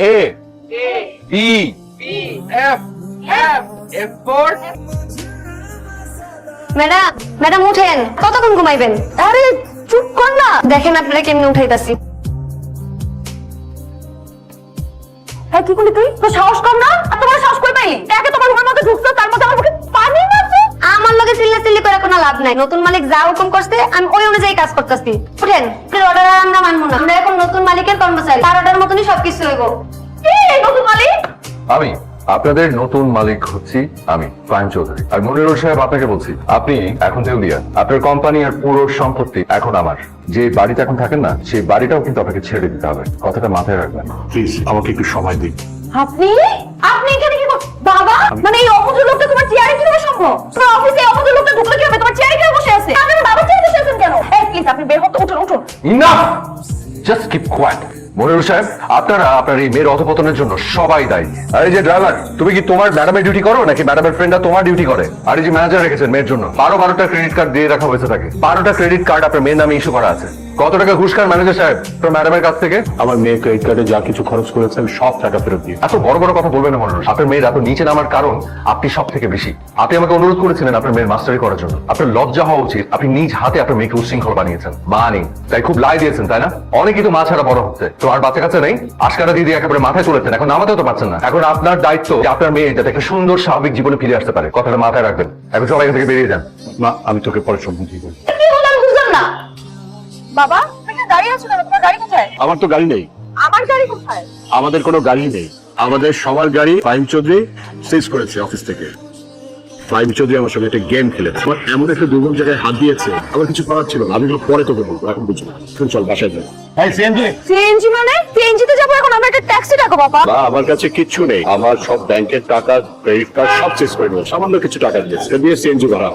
A B F F. F for madam madam উঠেন কতক্ষণ ঘুমাইবেন? আরে চুপ কর না। দেখেন আপনারা কেমনে উঠাইতাছি। হ্যাঁ কি করলি তুই? তোর সাহস কম না? আর তোমার সাহস কই পাইলি? একে তোমার ঘরের মধ্যে ঢুকছো? তার মধ্যে নাই। নতুন মালিক যা হুকুম করছে আমি ওই অনুযায়ী কাজ করতেছি। উঠেন অর্ডার আর আমরা মানবো না। আমরা এখন নতুন মালিকের কর্মচারী। তার অর্ডার মতনই সবকিছু হইব। এই নতুন মালিক! আমি আপনাদের নতুন মালিক হচ্ছি আমি ফাহিম চৌধুরী। আর মনিরুল সাহেব আপনাকে বলছি আপনি এখন দেউলিয়া আপনার কোম্পানি আর পুরো সম্পত্তি এখন আমার। যে বাড়িতে এখন থাকেন না সেই বাড়িটাও কিন্তু আপনাকে ছেড়ে দিতে হবে। কথাটা মাথায় রাখবেন। প্লিজ আমাকে একটু সময় দিন। আপনি? আপনি এখানে কি বাবা? মানে এই অপোজ Enough! Just keep quiet. Monirul সাহেব আপনারা আপনার এই মেয়ের অধপতনের জন্য সবাই দায়ী। আর এই যে ড্রাইভার তুমি কি তোমার ম্যাডামের ডিউটি করো নাকি ম্যাডামের ফ্রেন্ডরা তোমার ডিউটি করে? আর এই যে ম্যানেজার রেখেছেন মেয়ের জন্য বারো বারোটা ক্রেডিট কার্ড দিয়ে রাখা হয়েছে তাকে। বারোটা ক্রেডিট কার্ড আপনার মেয়ের নামে ইস্যু করা আছে। কত টাকা ঘুষ খান ম্যানেজার সাহেব তোর ম্যাডামের কাছ থেকে? আমার মেয়ে ক্রেডিট কার্ডে যা কিছু খরচ করেছে আমি সব টাকা ফেরত দিয়ে এত বড় বড় কথা বলবেন না মনোজ আপনার মেয়ের এত নিচে নামার কারণ আপনি সব থেকে বেশি। আপনি আমাকে অনুরোধ করেছিলেন আপনার মেয়ের মাস্টারি করার জন্য। আপনার লজ্জা হওয়া উচিত। আপনি নিজ হাতে আপনার মেয়েকে উশৃঙ্খল বানিয়েছেন। মা নেই তাই খুব লাই দিয়েছেন তাই না? অনেকেই তো মা ছাড়া বড় হচ্ছে। তো আর বাচ্চা কাছে নেই? আজকারা দিদি একেবারে মাথায় চলেছেন এখন নামাতেও তো পারছেন না। এখন আপনার দায়িত্ব যে আপনার মেয়ে যাতে একটা সুন্দর স্বাভাবিক জীবনে ফিরে আসতে পারে। কথাটা মাথায় রাখবেন। এখন সবাই থেকে বেরিয়ে যান। মা আমি তোকে পরে সম্মতি করব। বুঝলাম না। বাবা দাঁড়িয়ে আছো কেন? তোমার গাড়ি কোথায়? আমার তো গাড়ি নেই। আমার গাড়ি কোথায়? আমাদের কোনো গাড়ি নেই। আমাদের সবার গাড়ি ফাইম চৌধুরী সিজ করেছে অফিস থেকে। ফাইম চৌধুরী আমার সঙ্গে একটা গেম খেলেছে। আমার এমন একটা দুর্গম জায়গায় হাত দিয়েছে আমার কিছু করার ছিল না। আমি পরে তোকে বলব এখন এখন চল বাসায় যাই। সিএনজি মানে? সিএনজি তে যাব এখন আমরা একটা ট্যাক্সি ডাকো বাবা। না আমার কাছে কিচ্ছু নেই। আমার সব ব্যাংকের টাকা ক্রেডিট কার্ড সব চেস করে নেব সামান্য কিছু টাকা দিয়েছে দিয়ে সিএনজি হবে।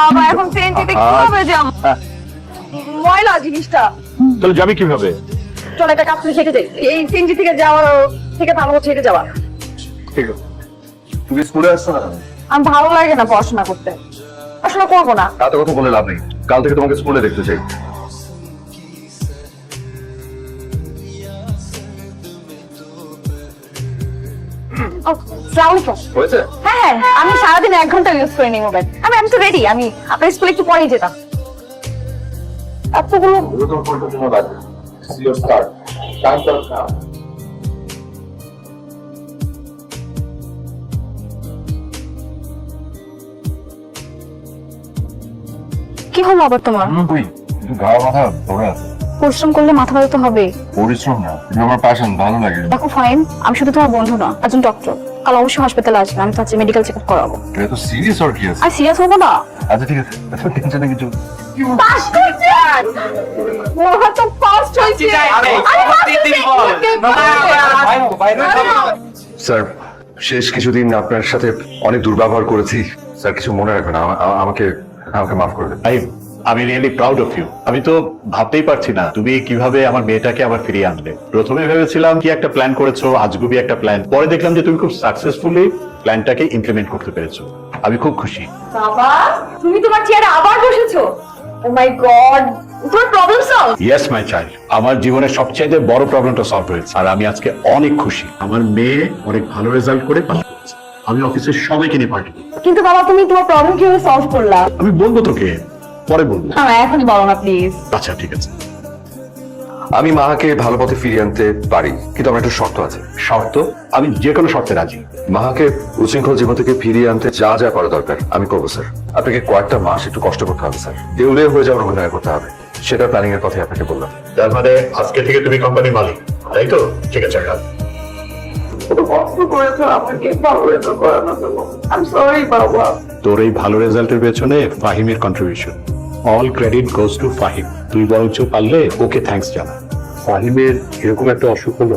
বাবা এখন সিএনজি তে কীভাবে যাব ময়লা জিনিসটা। তাহলে যাবি কীভাবে? চল একটা কাজ থেকে যাই। এই সিএনজি থেকে যাওয়ার থেকে ভালো হচ্ছে যাওয়া ঠিক আছে। তুমি স্কুলে আসছো না? আমার ভালো লাগে না পড়াশোনা করতে। পড়াশোনা করব না। এত কথা বলে লাভ নেই। কাল থেকে তোমাকে স্কুলে দেখতে চাই। হয়েছে? হ্যাঁ হ্যাঁ আমি সারাদিন এক ঘণ্টা ইউজ করে নিই মোবাইল আমি আমি তো রেডি আমি আপনার স্কুলে একটু পরেই যেতাম। এতগুলো কি হলো আবার তোমার? তুই কিন্তু গাওয়া মাথা ধরে আছে পরিশ্রম করলে মাথা ব্যথা তো হবে পরিশ্রম না তুমি আমার প্যাশন ভালো লাগে। দেখো ফাইন আমি শুধু তোমার বন্ধু না একজন ডক্টর কাল অবশ্যই হাসপাতালে আসবে আমি তো মেডিকেল চেক আপ করাবো। এটা তো সিরিয়াস আর কি আছে? আর সিরিয়াস হব না? আচ্ছা ঠিক আছে এত টেনশনে কিছু পাস করছে! মোহা তো ফার্স্ট হয়েছে। আরে স্যার শেষ কিছুদিন আপনার সাথে অনেক দুর্ব্যবহার করেছি। স্যার কিছু মনে রাখবেন আমা- আমা- আমাকে আমাকে মাফ করে দেন আই আমি রিয়েলি প্রাউড অফ ইউ আমি তো ভাবতেই পারছি না তুমি কীভাবে আমার মেয়েটাকে আবার ফিরিয়ে আনলে। প্রথমে ভেবেছিলাম কি একটা প্ল্যান করেছ আজগুবি একটা প্ল্যান পরে দেখলাম যে তুমি খুব সাকসেসফুলি প্ল্যানটাকে ইমপ্লিমেন্ট করতে পেরেছ। আমি খুব খুশি। বাবা তুমি তোমার চেয়ারে আবার বসেছো? ও মাই গড তোমার problem solve yes my child আমার জীবনের সবচেয়ে বড় প্রবলেমটা সলভ হয়েছে। আর আমি আজকে অনেক খুশি। আমার মেয়ে অনেক ভালো রেজাল্ট করে আমি অফিসের সবাইকে নিয়ে পার্টি কিন্তু বাবা তুমি তোমার প্রবলেম কীভাবে সলভ করলা? আমি বলব তোকে পরে বলব। হ্যাঁ এখনই বলো না প্লিজ আচ্ছা ঠিক আছে। আমি মাহাকে ভালো পথে ফিরিয়ে আনতে পারি কিন্তু আমার একটা শর্ত আছে। শর্ত? আমি যে কোনো শর্তে রাজি। মাহাকে উচ্ছৃঙ্খল জীবন থেকে ফিরিয়ে আনতে যা যা করা দরকার আমি করব স্যার। আপনাকে কয়েকটা মাস একটু কষ্ট করতে হবে স্যার। দেউলে হয়ে যাওয়ার অভিনয় করতে হবে সেটা প্ল্যানিং এর কথাই আপনাকে বললাম। তার মানে আজকে থেকে তুমি কোম্পানির মালিক তাই তো? ঠিক আছে তোর এই ভালো রেজাল্টের পেছনে ফাহিমের contribution all credit goes to Fahim. তুই বরঞ্চ পারলে ওকে থ্যাঙ্কস জানা। ফাহিমের এরকম একটা অসুখ হলো।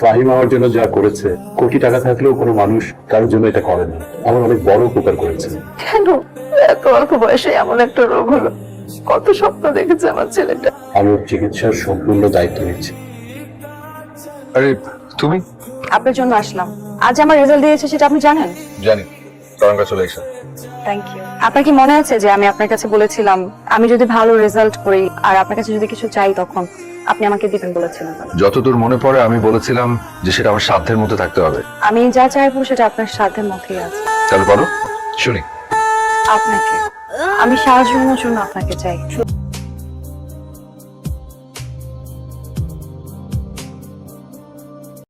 ফাহিম আমার জন্য যা করেছে কোটি টাকা থাকলেও কোনো মানুষ কারোর জন্য এটা করে না আমার অনেক বড় উপকার করেছে। কেন? এত অল্প বয়সে এমন একটা রোগ হলো। কত স্বপ্ন দেখেছে আমার ছেলেটা। আমি ওর চিকিৎসার সম্পূর্ণ দায়িত্ব নিচ্ছি। আরে তুমি? আপনার জন্য আসলাম। আজ আমার রেজাল্ট দিয়েছে সেটা আপনি জানেন? জানি। কংগ্রেচুলেশন থ্যাংক ইউ আপনার কি মনে আছে যে আমি আপনার কাছে বলেছিলাম আমি যদি ভালো রেজাল্ট করি আর আপনার কাছে যদি কিছু চাই তখন আপনি আমাকে দিবেন বলেছিলেন। যতদূর মনে পড়ে আমি বলেছিলাম যে সেটা আমার সাধ্যের মধ্যে থাকতে হবে। আমি যা চাইব সেটা আপনার সাধ্যের মধ্যেই আছে। তাহলে বলো। শুনি। আপনাকে। আমি সাহায্য জন্য আপনাকে চাই।